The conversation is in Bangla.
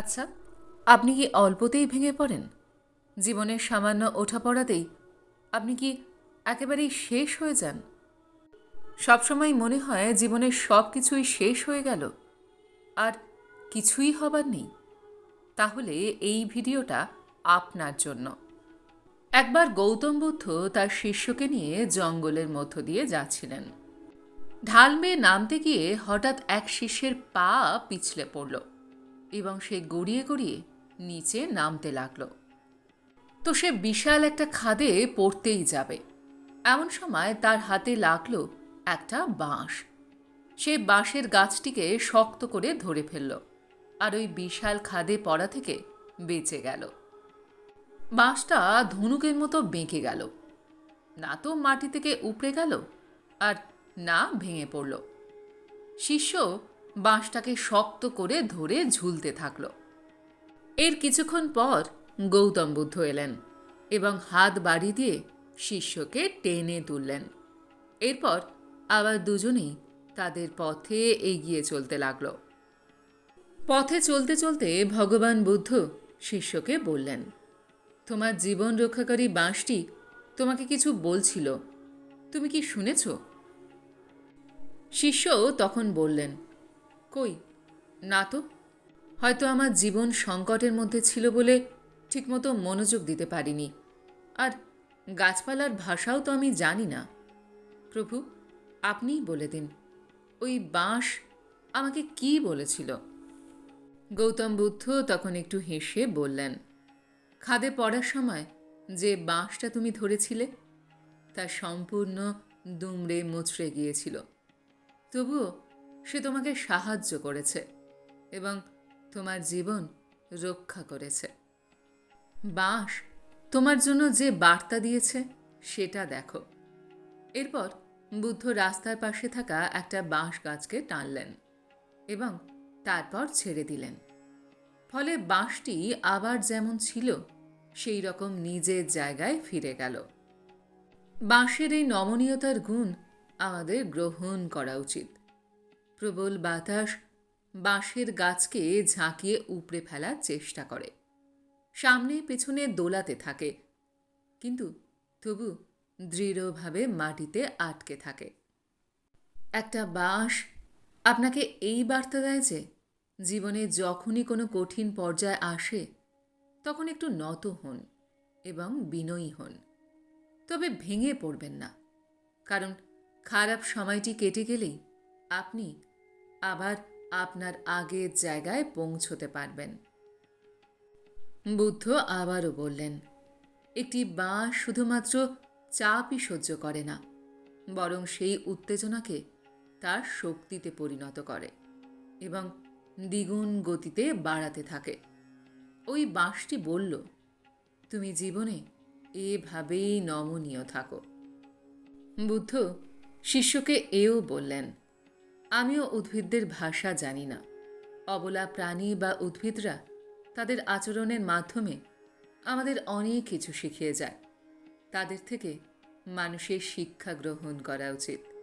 আচ্ছা আপনি কি অল্পতেই ভেঙে পড়েন? জীবনের সামান্য ওঠাপড়াতেই আপনি কি একেবারেই শেষ হয়ে যান? সবসময় মনে হয় জীবনের সব কিছুই শেষ হয়ে গেল, আর কিছুই হবার নেই। তাহলে এই ভিডিওটা আপনার জন্য। একবার গৌতম বুদ্ধ তার শিষ্যকে নিয়ে জঙ্গলের মধ্য দিয়ে যাচ্ছিলেন। ঢাল বেয়ে নামতে গিয়ে হঠাৎ এক শিষ্যের পা পিছলে পড়ল। এবং সে গড়িয়ে গড়িয়ে নিচে নামতে লাগল। তো সে বিশাল একটা খাদে পড়তেই যাবে। এমন সময় তার হাতে লাগল একটা বাঁশ। সে বাঁশের গাছটিকে শক্ত করে ধরে ফেলল আর ওই বিশাল খাদে পড়া থেকে বেঁচে গেল। বাঁশটা ধনুকের মতো বেঁকে গেল। না তো মাটি থেকে উপড়ে গেল আর না ভেঙে পড়ল। শিষ্য বাঁশটাকে শক্ত করে ধরে ঝুলতে থাকল। এর কিছুক্ষণ পর গৌতম বুদ্ধ এলেন এবং হাত বাড়ি দিয়ে শিষ্যকে টেনে তুললেন। এরপর আবার দুজনেই তাদের পথে এগিয়ে চলতে লাগল। পথে চলতে চলতে ভগবান বুদ্ধ শিষ্যকে বললেন, তোমার জীবন রক্ষাকারী বাঁশটি তোমাকে কিছু বলছিল। তুমি কি শুনেছ? শিষ্য তখন বললেন কই? না তো। হয়তো আমার জীবন সংকটের মধ্যে ছিল বলে ঠিকমতো মনোযোগ দিতে পারিনি। আর গাছপালার ভাষাও তো আমি জানি না। প্রভু, আপনিই বলে দিন। ওই বাঁশ আমাকে কি বলেছিল? গৌতম বুদ্ধ তখন একটু হেসে বললেন, খাদে পড়ার সময় যে বাঁশটা তুমি ধরেছিলে, তা সম্পূর্ণ দুমড়ে মুচড়ে গিয়েছিল। তবুও সে তোমাকে সাহায্য করেছে এবং তোমার জীবন রক্ষা করেছে। বাঁশ তোমার জন্য যে বার্তা দিয়েছে, সেটা দেখো। এরপর বুদ্ধ রাস্তার পাশে থাকা একটা বাঁশ গাছকে টানলেন এবং তারপর ছেড়ে দিলেন। ফলে বাঁশটি আবার যেমন ছিল, সেই রকম নিজের জায়গায় ফিরে গেল। বাঁশের এই নমনীয়তার গুণ আমাদের গ্রহণ করা উচিত। প্রবল বাতাস বাঁশের গাছকে ঝাঁকিয়ে উপড়ে ফেলার চেষ্টা করে। সামনে পেছনে দোলাতে থাকে। কিন্তু তবু দৃঢ়ভাবে মাটিতে আটকে থাকে। একটা বাঁশ আপনাকে এই বার্তা দেয় যে, জীবনে যখনই কোনো কঠিন পর্যায়ে আসে, তখন একটু নত হন এবং বিনয়ী হন। তবে ভেঙে পড়বেন না। কারণ খারাপ সময়টি কেটে গেলেই আপনি আবার আপনার আগের জায়গায় পৌঁছতে পারবেন। বুদ্ধ আবারও বললেন, একটি বাঁশ শুধুমাত্র চাপই সহ্য করে না, বরং সেই উত্তেজনাকে তার শক্তিতে পরিণত করে এবং দ্বিগুণ গতিতে বাড়াতে থাকে। ওই বাঁশটি বলল, তুমি জীবনে এভাবেই নমনীয় থাকো। বুদ্ধ শিষ্যকে এও বললেন আমিও উদ্ভিদদের ভাষা জানি না। অবলা প্রাণী বা উদ্ভিদরা তাদের আচরণের মাধ্যমে আমাদের অনেক কিছু শিখিয়ে যায়। তাদের থেকে মানুষের শিক্ষা গ্রহণ করা উচিত।